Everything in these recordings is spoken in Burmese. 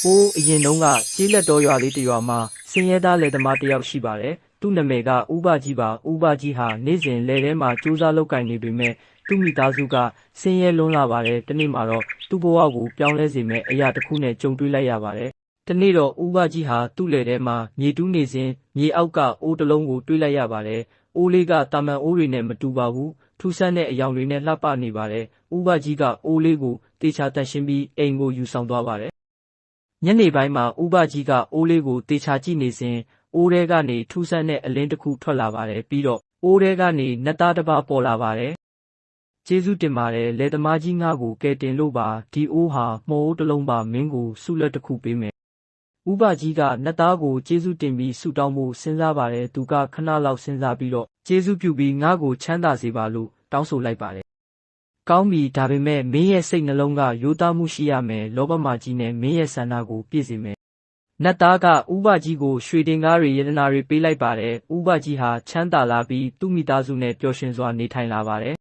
။ဟိုးအရင်တုန်းကကျေးလက်တော်ရွာလေးတစ်ရွာမှာဆင်းရဲသားလယ်သမားတစ်ယောက်ရှိပါတယ်။သူ့နာမည်ကဦးဘကြီးပါ။ဦးဘကြီးဟာနေ့စဉ်လယ်ထဲမှာကြိုးစားလုပ်ကိုင်နေပေမဲ့သူ့မိသားစုကဆင်းရဲလွန်းလာပါတယ်။တစ်နေ့မှာတော့သူ့ဘဝကိုပြောင်းလဲစေမယ့်အရာတစ်ခုနဲ့ကြုံတွေ့လိုက်ရပါတယ်။တစ်နေ့တော့ဦးဘကြီးဟာသူ့လယ်ထဲမှာမြေတူးနေစဉ်မြေအောက်ကအိုးတစ်လုံးကိုတွေ့လိုက်ရပါတယ်။အိုးလေးကတာမန်အိုးတွေနဲ့မတူပါဘူး။ထူးဆန်းတဲ့အယောင်တွေနဲ့လှပနေပါတယ်။ဦးဘကြီးကအိုးလေးကိုတေချာတန့်ရှင်းပြီးအိမ်ကိုယူဆောင်သွားပါတယ်။ ညနေပိုင်းမှာဦးဘကြီးကအိုးလေးကိုတေချာကြည့်နေစဉ်အိုးထဲကနေထူးဆန်းတဲ့အလင်းတစ်ခုထွက်လာပါတယ်ပြီးတော့အိုးထဲကနေနတ်သားတစ်ပါးပေါ်လာပါတယ်။ကျေးဇူးတင်ပါတယ်လယ်သမားကြီးငါ့ကိုကယ်တင်လို့ပါဒီအိုးဟာမှော်အိုးတစ်လုံးပါမင်းကိုဆုလက်တစ်ခုပေးမယ်။ဦးဘကြီးကနတ်သားကိုကျေးဇူးတင်ပြီးဆုတောင်းဖို့စဉ်းစားပါတယ်သူကခဏလောက်စဉ်းစားပြီးတော့ကျေးဇူးပြုပြီးငါ့ကိုချမ်းသာစေပါလို့တောင်းဆိုလိုက်ပါတယ်။ ကောင်းပြီဒါပေမဲ့မင်းရဲ့စိတ်နှလုံးကရိုးသားမှုရှိရမယ်လောဘမာကြီးနဲ့မင်းရဲ့ဆန္ဒကိုပြည့်စေမယ်။နတ်သားကဥပကြီးကိုရွှေတင်ကားတွေယတနာတွေပေးလိုက်ပါတယ်။ဥပကြီးဟာချမ်းသာလာပြီးသူ့မိသားစုနဲ့ပျော်ရွှင်စွာနေထိုင်လာပါတယ်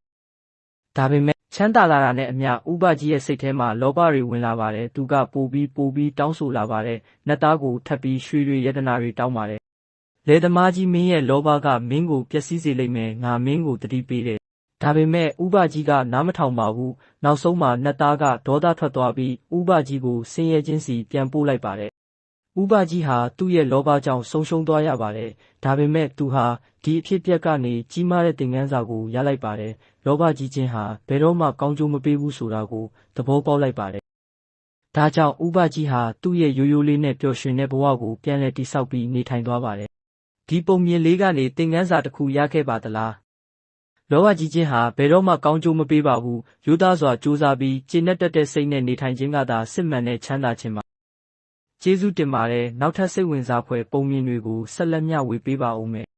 ။ဒါပေမဲ့ချမ်းသာလာတာနဲ့အမျှဥပကြီးရဲ့စိတ်ထဲမှာလောဘတွေဝင်လာပါတယ်။သူကပိုပြီးပိုပြီးတောင်းဆိုလာပါတယ်။နတ်သားကိုထပ်ပြီးရွှေတွေယတနာတွေတောင်းပါတယ်။လေသမားကြီးမင်းရဲ့လောဘကမင်းကိုပျက်စီးစေလိမ့်မယ်ငါမင်းကိုတတိပေးတယ်။ ဒါပေမဲ့ဥပကြီးကနားမထောင်ပါဘူး။နောက်ဆုံးမှာနတ်သားကဒေါသထွက်သွားပြီးဥပကြီးကိုဆင်းရဲခြင်းစီပြန်ပို့လိုက်ပါတယ်။ဥပကြီးဟာသူ့ရဲ့လောဘကြောင့်ဆုံးရှုံးသွားရပါတယ်။ဒါပေမဲ့သူဟာဒီအဖြစ်အပျက်ကနေကြီးမားတဲ့သင်ခန်းစာကိုရလိုက်ပါတယ်။လောဘကြီးခြင်းဟာဘယ်တော့မှကောင်းကျိုးမပေးဘူးဆိုတာကိုသဘောပေါက်လိုက်ပါတယ်။ဒါကြောင့်ဥပကြီးဟာသူ့ရဲ့ရိုးရိုးလေးနဲ့ပျော်ရွှင်တဲ့ဘဝကိုပြန်လည်တည်ဆောက်ပြီးနေထိုင်သွားပါတယ်။ဒီပုံမြင်လေးကနေသင်ခန်းစာတစ်ခုရခဲ့ပါသလား။ လောဘကြီးခြင်းဟာဘယ်တော့မှကောင်းကျိုးမပေးပါဘူးရိုးသားစွာကြိုးစားပြီးကျေနပ်တတ်တဲ့စိတ်နဲ့နေထိုင်ခြင်းကသာစစ်မှန်တဲ့ချမ်းသာခြင်းပါကျေးဇူးတင်ပါတယ်နောက်ထပ်စိတ်ဝင်စားဖွယ်ပုံမြင်တွေကိုဆက်လက်မျှဝေပေးပါဦးမယ်